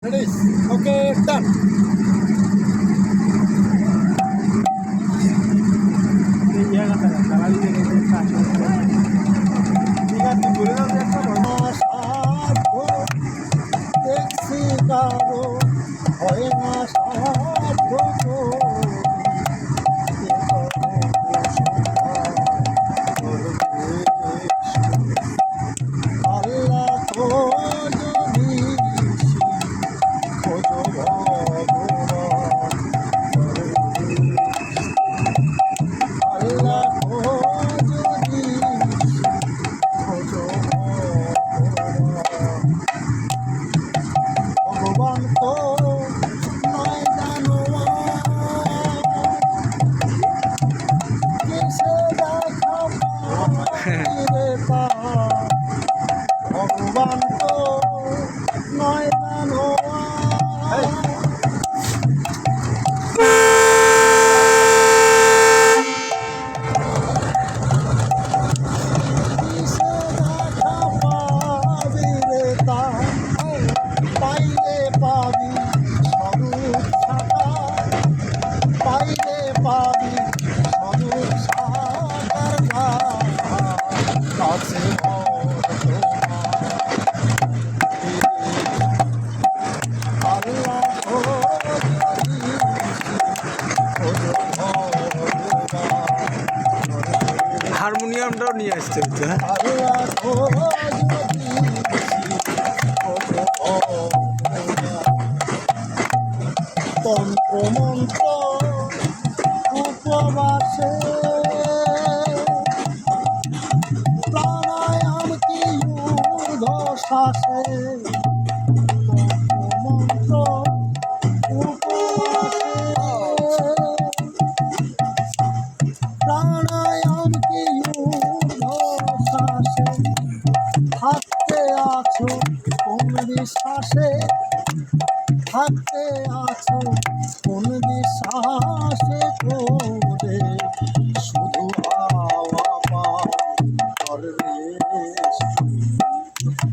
Ready? Okay, done. ঠিক আছে বলে দাও যে একটা সাধ্য দেখছি কারো হয় না সাধ্য ভগবান তো নয় জানোয়ার হারমোনিয়ামটাও নিয়ে আসতে উপবাসে প্রাণায়াম কি আছো কোন বিশ্বাসে থাকতে আছো কোন বিশ্বাসে করে শুধু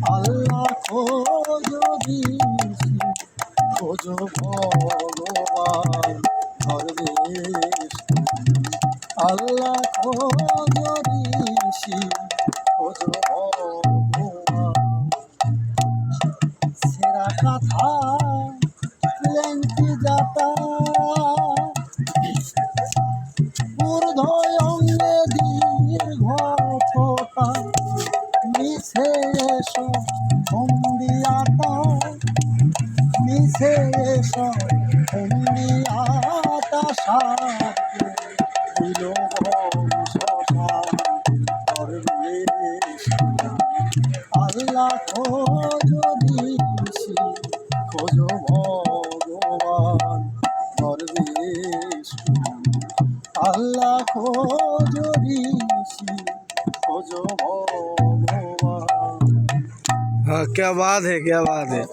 আল্লাহ খোঁজো খোঁজো ভগবান ধর্মেশ আল্লাহ খোঁজো সেরা লেঙ্কি যাতা। ঊর্ধ্বয় অঙ্গে দীর্ঘ ফোটা মিছে এসো বন্দিয়াতা মিছে এসো বন্দিয়াতা সাথে আল্লাহ খোঁজো আল্লাহ খোঁজো দিছি খোঁজো ভগবান हाँ क्या बात है क्या बात है